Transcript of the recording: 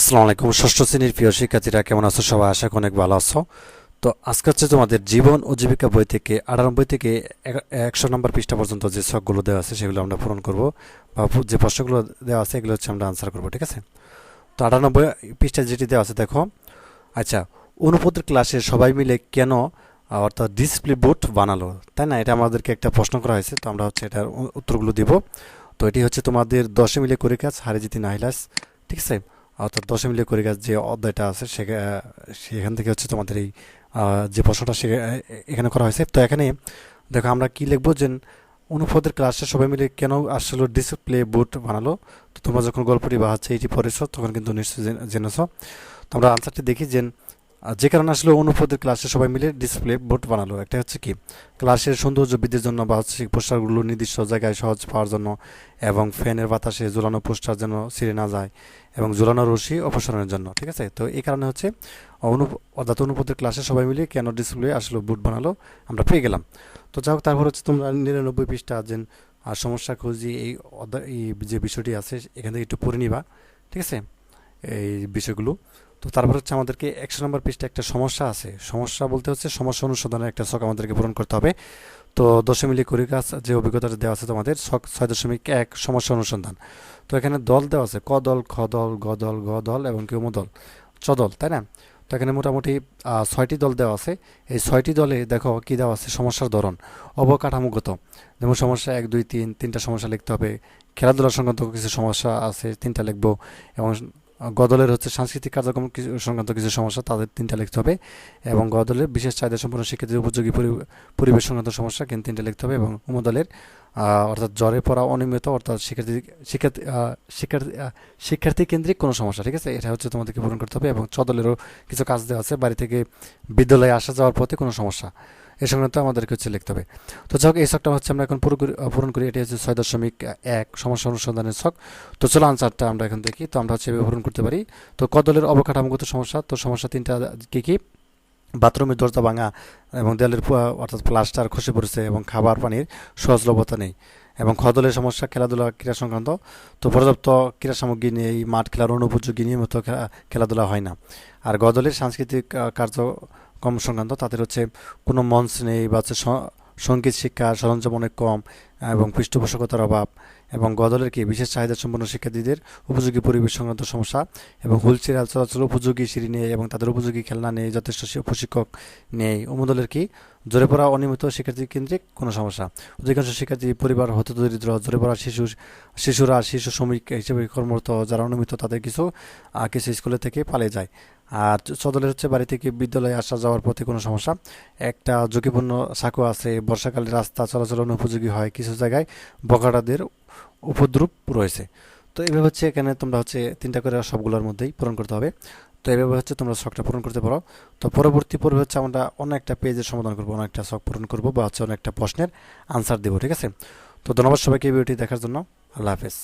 আসসালামু আলাইকুম। ষষ্ঠ শ্রেণির প্রিয় শিক্ষার্থীরা, কেমন আছো? সবাই আশা অনেক ভালো আছো। তো আজকে হচ্ছে তোমাদের জীবন ও জীবিকা বই থেকে আটানব্বই থেকে এক- একশো নম্বর পৃষ্ঠা পর্যন্ত যে ছকগুলো দেওয়া আছে, সেগুলো আমরা পূরণ করব বা যে প্রশ্নগুলো দেওয়া আছে, এগুলো হচ্ছে আমরা আনসার করব, ঠিক আছে? তো আটানব্বই পৃষ্ঠা যেটি দেওয়া আছে, দেখো। আচ্ছা অনুপদের ক্লাসে সবাই মিলে কেন, অর্থাৎ ডিসপ্লে বোর্ড বানালো? তাই না? এটা আমাদেরকে একটা প্রশ্ন করা হয়েছে, তো আমরা হচ্ছে এটার উত্তরগুলো দিব। তো এটি হচ্ছে তোমাদের দশে মিলে করে কাজ, হারে জিতি নাহিলাস ঠিক আছে? অর্থাৎ দশে মিলে করে কাজ যে অধ্যায়টা আছে সেখা- সেখান থেকে হচ্ছে তোমাদের এই যে প্রশ্নটা সে এখানে করা হয়েছে। তো এখানে দেখো আমরা কি লিখব যে অনুপদের ক্লাসে সবাই মিলে কেন আসলে ডিসপ্লে বোর্ড বানালো? তো তোমরা যখন গল্পটি বা এটি পড়েছ, তখন কিন্তু নিশ্চয়ই জেনেছ। তোমরা আনসারটি দেখি যে যে কারণে আসলে অনুপদের ক্লাসে সবাই মিলে ডিসপ্লে বোর্ড বানালো। একটা হচ্ছে কি ক্লাসের সৌন্দর্য বৃদ্ধির জন্য বা হচ্ছে পোস্টারগুলো নির্দিষ্ট জায়গায় সহজ পাওয়ার জন্য এবং ফ্যানের বাতাসে ঝুলানো পোস্টার যেন ছিঁড়ে না যায় এবং ঝুলানো রশি অপসারণের জন্য, ঠিক আছে? তো এই কারণে হচ্ছে অনুপ অর্থাৎ অনুপদের ক্লাসে সবাই মিলে কেন ডিসপ্লে আসলে বুট বানালো আমরা পেয়ে গেলাম। তো যাই হোক, তারপর হচ্ছে তোমরা নিরানব্বই পৃষ্ঠা যে আর সমস্যা খুঁজি এই যে বিষয়টি আছে, এখান থেকে একটু পড়ে নিবা, ঠিক আছে? এই বিষয়গুলো। তো তারপর হচ্ছে আমাদেরকে একশো নম্বর পৃষ্ঠা একটা সমস্যা আছে। সমস্যা বলতে হচ্ছে সমস্যা অনুসন্ধানের একটা ছক আমাদেরকে পূরণ করতে হবে। তো দশমিলি কুড়ি কাজ যে অভিজ্ঞতাটা দেওয়া আছে তোমাদের ছক ছয় দশমিক এক সমস্যা অনুসন্ধান। তো এখানে দল দেওয়া আছে, ক দল, খ দল, গ দল গ দল এবং কেউ দল। চ দল, তাই না? তো এখানে মোটামুটি ছয়টি দল দেওয়া আছে। এই ছয়টি দলে দেখো কি দেওয়া আছে, সমস্যার ধরন। অবকাঠামোগত, যেমন সমস্যা এক, দুই, তিন, তিনটা সমস্যা লিখতে হবে। খেলাধুলা সংক্রান্ত কিছু সমস্যা আছে, তিনটা লিখব এবং গদলের হচ্ছে সাংস্কৃতিক কার্যক্রম সংক্রান্ত কিছু সমস্যা, তাদের তিনটা লিখতে হবে। এবং গদলের বিশেষ চাহিদা সম্পন্ন শিক্ষার্থীর উপযোগী পরি- পরিবেশ সংক্রান্ত সমস্যা কিন্তু তিনটা লিখতে হবে এবং উমদলের অর্থাৎ জ্বরে পড়া অনিয়মিত, অর্থাৎ শিক্ষার্থী শিক্ষার্থী শিক্ষার্থী শিক্ষার্থী কেন্দ্রিক কোনো সমস্যা, ঠিক আছে? এটা হচ্ছে তোমাদেরকে পূরণ করতে হবে এবং চদলেরও কিছু কাজ দেওয়া আছে। বাড়ি থেকে বিদ্যালয়ে আসা যাওয়ার পথে কোনো সমস্যা। এ সংক্রান্ত আমাদেরকে হচ্ছে লিখতে হবে। তো যাই হোক এই শখটা হচ্ছে আমরা এখন পূরণ করি। এটি হচ্ছে ছয় দশমিক এক সমস্যা অনুসন্ধানের শখ তো চলো আনসারটা আমরা এখন দেখি। তো আমরা হচ্ছে পূরণ করতে পারি। তো কদলের অবকাঠামোগত সমস্যা? তো সমস্যা তিনটা কী কী? বাথরুমের দরজা ভাঙা এবং দেয়ালের অর্থাৎ প্লাস্টার খসে পড়েছে এবং খাবার পানির সহজলভ্যতা নেই এবং খদলের সমস্যা? খেলাধুলা ক্রীড়া সংক্রান্ত। তো পর্যাপ্ত ক্রীড়া সামগ্রী নেই মাঠ খেলার অনুপযোগী নিয়মিত খেলা- খেলাধুলা হয় না। আর গদলের সাংস্কৃতিক আহ, কার্যক্রম সংক্রান্ত তাদের হচ্ছে কোনো মঞ্চ নেই বা হচ্ছে সংগীত শিক্ষা সরঞ্জাম অনেক কম। এবং পৃষ্ঠপোষকতার অভাব এবং গদলের কি বিশেষ চাহিদা সম্পন্ন শিক্ষার্থীদের উপযোগী পরিবেশ সংক্রান্ত সমস্যা এবং হুইলচেয়ার চলাচল উপযোগী সিঁড়ি নেই এবং তাদের উপযোগী খেলনা নেই, যথেষ্ট প্রশিক্ষক নেই অনুদলের কি জোরে পড়া অনিয়মিত শিক্ষার্থী কেন্দ্রিক কোনো সমস্যা? অধিকাংশ শিক্ষার্থী পরিবার হতে দরিদ্র জোরে পড়া শিশু, শিশুরা শিশু শ্রমিক হিসেবে কর্মরত, যারা অনিয়মিত তাদের কিছু কিছু স্কুলে থেকে পালিয়ে যায়। আর সদলের হচ্ছে বাড়ি থেকে বিদ্যালয়ে আসা যাওয়ার পথে কোনো সমস্যা? একটা ঝুঁকিপূর্ণ সাঁকো আছে, বর্ষাকালে রাস্তা চলাচল অনুপযোগী হয়, কিছু জায়গায় বকাটাদের উপদ্রুপ রয়েছে। তো এইভাবে হচ্ছে এখানে তোমরা হচ্ছে তিনটা করে সবগুলোর মধ্যেই পূরণ করতে হবে। তো এইভাবে হচ্ছে তোমরা শখটা পূরণ করতে পারো। তো পরবর্তী পর্বে হচ্ছে আমরা অন্য একটা পেজের সমাধান করব অনেকটা একটা শখ পূরণ করব বা হচ্ছে অনেকটা প্রশ্নের আনসার দেবো, ঠিক আছে? তো ধন্যবাদ সবাইকে ভিডিওটি দেখার জন্য। আল্লাহ হাফেজ।